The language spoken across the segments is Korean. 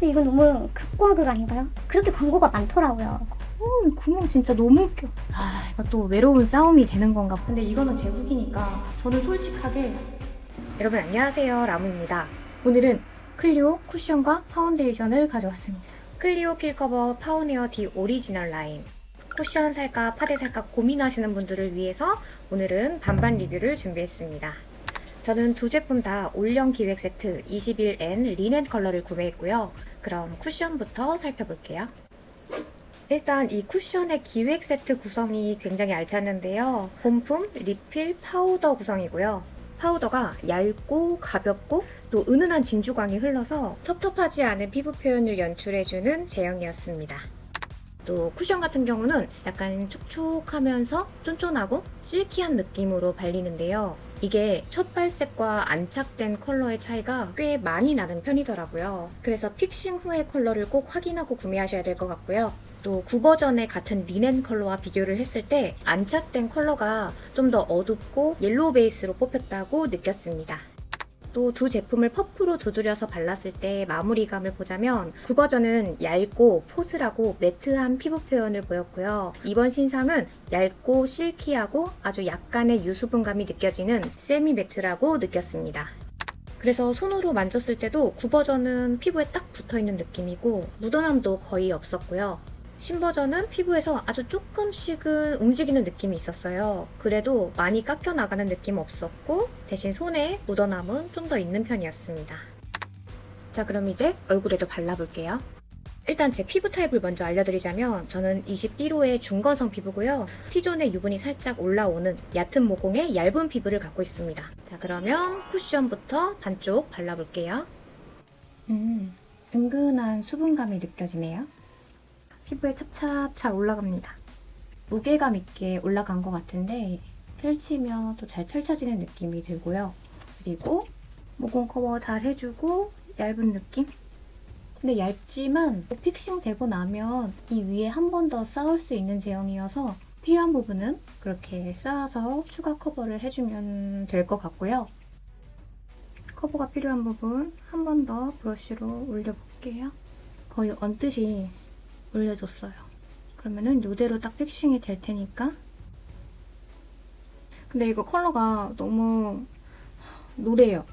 근데 이건 너무 극과 극 아닌가요? 그렇게 광고가 많더라고요. 어, 이 구멍 진짜 너무 웃겨. 아, 이거 또 외로운 싸움이 되는 건가. 봐. 근데 이거는 제 후기니까 저는 솔직하게 여러분 안녕하세요. 라무입니다. 오늘은 클리오 쿠션과 파운데이션을 가져왔습니다. 클리오 킬커버 파운에어 디 오리지널 라인. 쿠션 살까 파데 살까 고민하시는 분들을 위해서 오늘은 반반 리뷰를 준비했습니다. 저는 두 제품 다 올영 기획 세트 21N 리넨 컬러를 구매했고요. 그럼 쿠션부터 살펴볼게요. 일단 이 쿠션의 기획 세트 구성이 굉장히 알찼는데요. 본품, 리필, 파우더 구성이고요. 파우더가 얇고 가볍고 또 은은한 진주광이 흘러서 텁텁하지 않은 피부 표현을 연출해주는 제형이었습니다. 또 쿠션 같은 경우는 약간 촉촉하면서 쫀쫀하고 실키한 느낌으로 발리는데요. 이게 첫 발색과 안착된 컬러의 차이가 꽤 많이 나는 편이더라고요. 그래서 픽싱 후의 컬러를 꼭 확인하고 구매하셔야 될 것 같고요. 또 9버전의 같은 리넨 컬러와 비교를 했을 때 안착된 컬러가 좀 더 어둡고 옐로우 베이스로 뽑혔다고 느꼈습니다. 또 두 제품을 퍼프로 두드려서 발랐을 때 마무리감을 보자면 9버전은 얇고 포슬하고 매트한 피부 표현을 보였고요. 이번 신상은 얇고 실키하고 아주 약간의 유수분감이 느껴지는 세미 매트라고 느꼈습니다. 그래서 손으로 만졌을 때도 9버전은 피부에 딱 붙어 있는 느낌이고 묻어남도 거의 없었고요. 신버전은 피부에서 아주 조금씩은 움직이는 느낌이 있었어요. 그래도 많이 깎여 나가는 느낌 없었고 대신 손에 묻어남은 좀 더 있는 편이었습니다. 자 그럼 이제 얼굴에도 발라볼게요. 일단 제 피부 타입을 먼저 알려드리자면 저는 21호의 중건성 피부고요. T존의 유분이 살짝 올라오는 얕은 모공의 얇은 피부를 갖고 있습니다. 자 그러면 쿠션부터 반쪽 발라볼게요. 음, 은근한 수분감이 느껴지네요. 피부에 찹찹 잘 올라갑니다. 무게감 있게 올라간 것 같은데 펼치면 또 잘 펼쳐지는 느낌이 들고요. 그리고 모공 커버 잘 해주고 얇은 느낌? 근데 얇지만 픽싱 되고 나면 이 위에 한 번 더 쌓을 수 있는 제형이어서 필요한 부분은 그렇게 쌓아서 추가 커버를 해주면 될 것 같고요. 커버가 필요한 부분 한 번 더 브러쉬로 올려볼게요. 거의 얹듯이 올려줬어요. 그러면은 이대로 딱 픽싱이 될 테니까. 근데 이거 컬러가 너무 노래요.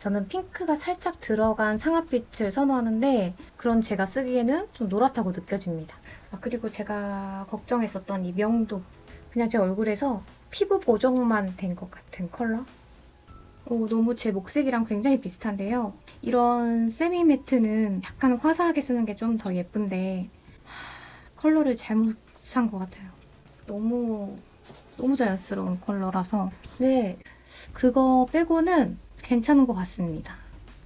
저는 핑크가 살짝 들어간 상아빛을 선호하는데 그런 제가 쓰기에는 좀 노랗다고 느껴집니다. 아, 그리고 제가 걱정했었던 이 명도 그냥 제 얼굴에서 피부 보정만 된 것 같은 컬러? 오, 너무 제 목색이랑 굉장히 비슷한데요. 이런 세미 매트는 약간 화사하게 쓰는 게 좀 더 예쁜데 하, 컬러를 잘못 산 것 같아요. 너무 너무 자연스러운 컬러라서 네 그거 빼고는 괜찮은 것 같습니다.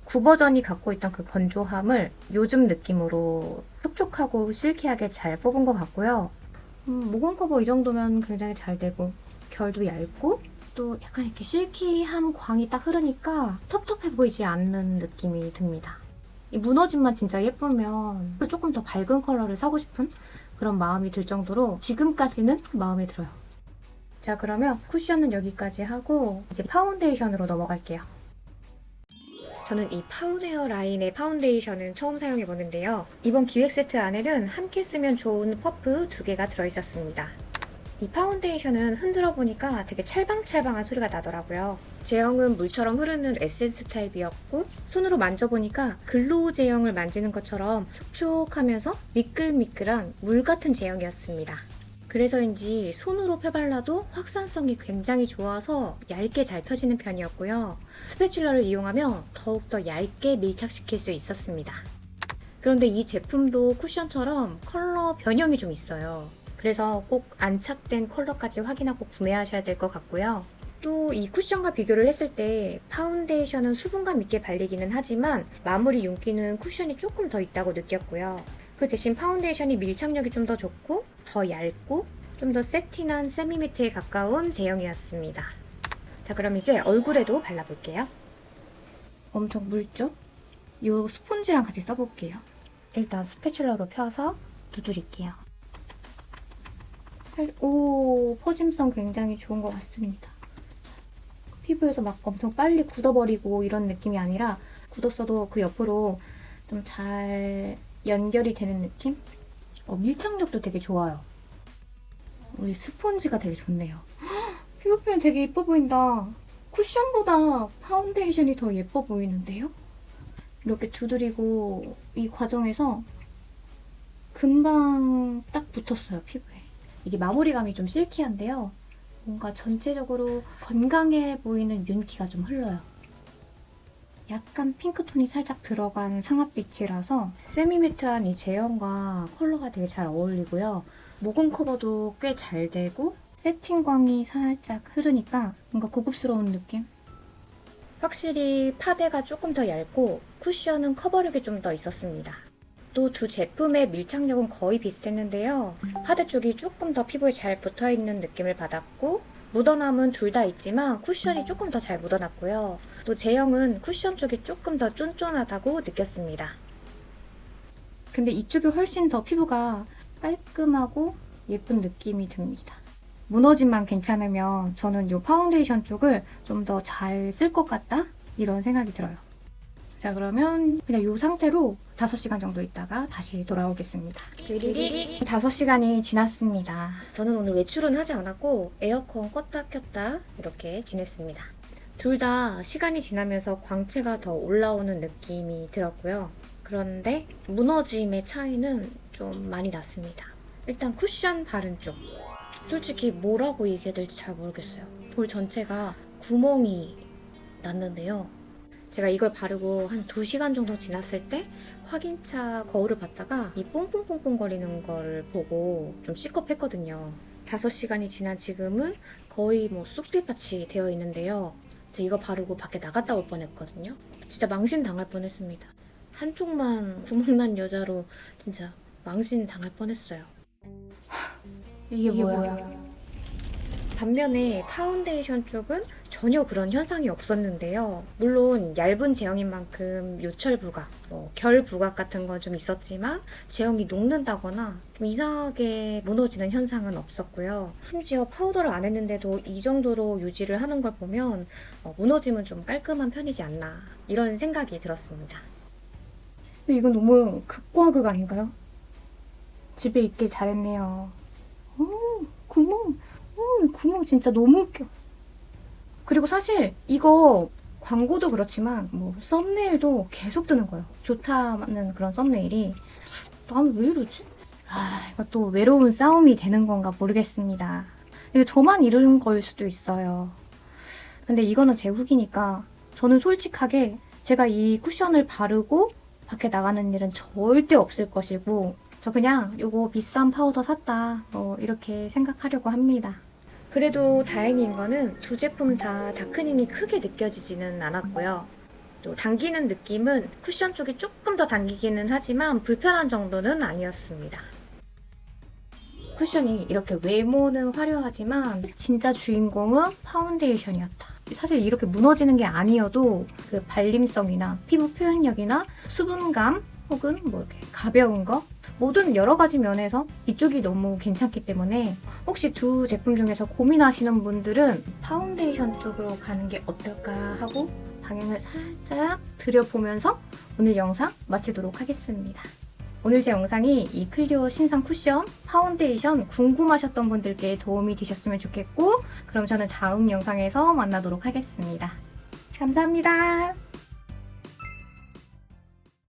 9버전이 갖고 있던 그 건조함을 요즘 느낌으로 촉촉하고 실키하게 잘 뽑은 것 같고요. 음, 모공 커버 이 정도면 굉장히 잘 되고 결도 얇고 또 약간 이렇게 실키한 광이 딱 흐르니까 텁텁해 보이지 않는 느낌이 듭니다. 이 무너짐만 진짜 예쁘면 조금 더 밝은 컬러를 사고 싶은 그런 마음이 들 정도로 지금까지는 마음에 들어요. 자 그러면 쿠션은 여기까지 하고 이제 파운데이션으로 넘어갈게요. 저는 이 파운웨어 라인의 파운데이션은 처음 사용해보는데요. 이번 기획 세트 안에는 함께 쓰면 좋은 퍼프 두 개가 들어있었습니다. 이 파운데이션은 흔들어 보니까 되게 찰방찰방한 소리가 나더라고요. 제형은 물처럼 흐르는 에센스 타입이었고 손으로 만져보니까 글로우 제형을 만지는 것처럼 촉촉하면서 미끌미끌한 물 같은 제형이었습니다. 그래서인지 손으로 펴발라도 확산성이 굉장히 좋아서 얇게 잘 펴지는 편이었고요. 스패츌러를 이용하면 더욱더 얇게 밀착시킬 수 있었습니다. 그런데 이 제품도 쿠션처럼 컬러 변형이 좀 있어요. 그래서 꼭 안착된 컬러까지 확인하고 구매하셔야 될 것 같고요. 또 이 쿠션과 비교를 했을 때 파운데이션은 수분감 있게 발리기는 하지만 마무리 윤기는 쿠션이 조금 더 있다고 느꼈고요. 그 대신 파운데이션이 밀착력이 좀 더 좋고 더 얇고 좀 더 세틴한 세미매트에 가까운 제형이었습니다. 자 그럼 이제 얼굴에도 발라볼게요. 엄청 묽죠? 이 스폰지랑 같이 써볼게요. 일단 스패츌러로 펴서 두드릴게요. 오, 퍼짐성 굉장히 좋은 것 같습니다. 피부에서 막 엄청 빨리 굳어버리고 이런 느낌이 아니라 굳었어도 그 옆으로 좀 잘 연결이 되는 느낌? 어, 밀착력도 되게 좋아요. 우리 스폰지가 되게 좋네요. 헉, 피부 표현 되게 예뻐 보인다. 쿠션보다 파운데이션이 더 예뻐 보이는데요? 이렇게 두드리고 이 과정에서 금방 딱 붙었어요, 피부에. 이게 마무리감이 좀 실키한데요. 뭔가 전체적으로 건강해 보이는 윤기가 좀 흘러요. 약간 핑크톤이 살짝 들어간 상아빛이라서 세미매트한 이 제형과 컬러가 되게 잘 어울리고요. 모공 커버도 꽤 잘 되고 세팅광이 살짝 흐르니까 뭔가 고급스러운 느낌? 확실히 파데가 조금 더 얇고 쿠션은 커버력이 좀 더 있었습니다. 또 두 제품의 밀착력은 거의 비슷했는데요. 파데 쪽이 조금 더 피부에 잘 붙어 있는 느낌을 받았고 묻어남은 둘 다 있지만 쿠션이 조금 더 잘 묻어났고요. 또 제형은 쿠션 쪽이 조금 더 쫀쫀하다고 느꼈습니다. 근데 이쪽이 훨씬 더 피부가 깔끔하고 예쁜 느낌이 듭니다. 무너짐만 괜찮으면 저는 이 파운데이션 쪽을 좀 더 잘 쓸 것 같다? 이런 생각이 들어요. 자, 그러면 그냥 이 상태로 5시간 정도 있다가 다시 돌아오겠습니다. 5시간이 지났습니다. 저는 오늘 외출은 하지 않았고 에어컨 껐다 켰다 이렇게 지냈습니다. 둘 다 시간이 지나면서 광채가 더 올라오는 느낌이 들었고요. 그런데 무너짐의 차이는 좀 많이 났습니다. 일단 쿠션 바른 쪽. 솔직히 뭐라고 얘기해야 될지 잘 모르겠어요. 볼 전체가 구멍이 났는데요. 제가 이걸 바르고 한 2시간 정도 지났을 때 확인차 거울을 봤다가 이 뽕뽕뽕뽕 거리는 걸 보고 좀 시겁했거든요. 5시간이 지난 지금은 거의 뭐 쑥대밭이 되어 있는데요. 제가 이거 바르고 밖에 나갔다 올 뻔했거든요. 진짜 망신 당할 뻔했습니다. 한쪽만 구멍난 여자로 진짜 망신 당할 뻔했어요. 이게, 뭐야? 반면에 파운데이션 쪽은 전혀 그런 현상이 없었는데요. 물론 얇은 제형인 만큼 요철 부각, 뭐 결 부각 같은 건 좀 있었지만 제형이 녹는다거나 좀 이상하게 무너지는 현상은 없었고요. 심지어 파우더를 안 했는데도 이 정도로 유지를 하는 걸 보면 어, 무너짐은 좀 깔끔한 편이지 않나 이런 생각이 들었습니다. 근데 이건 너무 극과 극 아닌가요? 집에 있길 잘했네요. 오, 구멍. 오, 구멍 진짜 너무 웃겨. 그리고 사실 이거 광고도 그렇지만 뭐 썸네일도 계속 뜨는 거예요. 좋다는 그런 썸네일이 나는 왜 이러지? 아, 이거 또 외로운 싸움이 되는 건가 모르겠습니다. 이거 저만 이러는 거일 수도 있어요. 근데 이거는 제 후기니까 저는 솔직하게 제가 이 쿠션을 바르고 밖에 나가는 일은 절대 없을 것이고 저 그냥 요거 비싼 파우더 샀다 뭐 이렇게 생각하려고 합니다. 그래도 다행인 거는 두 제품 다 다크닝이 크게 느껴지지는 않았고요. 또 당기는 느낌은 쿠션 쪽이 조금 더 당기기는 하지만 불편한 정도는 아니었습니다. 쿠션이 이렇게 외모는 화려하지만 진짜 주인공은 파운데이션이었다. 사실 이렇게 무너지는 게 아니어도 그 발림성이나 피부 표현력이나 수분감 혹은 뭐 이렇게 가벼운 거 모든 여러 가지 면에서 이쪽이 너무 괜찮기 때문에 혹시 두 제품 중에서 고민하시는 분들은 파운데이션 쪽으로 가는 게 어떨까 하고 방향을 살짝 들여보면서 오늘 영상 마치도록 하겠습니다. 오늘 제 영상이 이 클리오 신상 쿠션 파운데이션 궁금하셨던 분들께 도움이 되셨으면 좋겠고 그럼 저는 다음 영상에서 만나도록 하겠습니다. 감사합니다.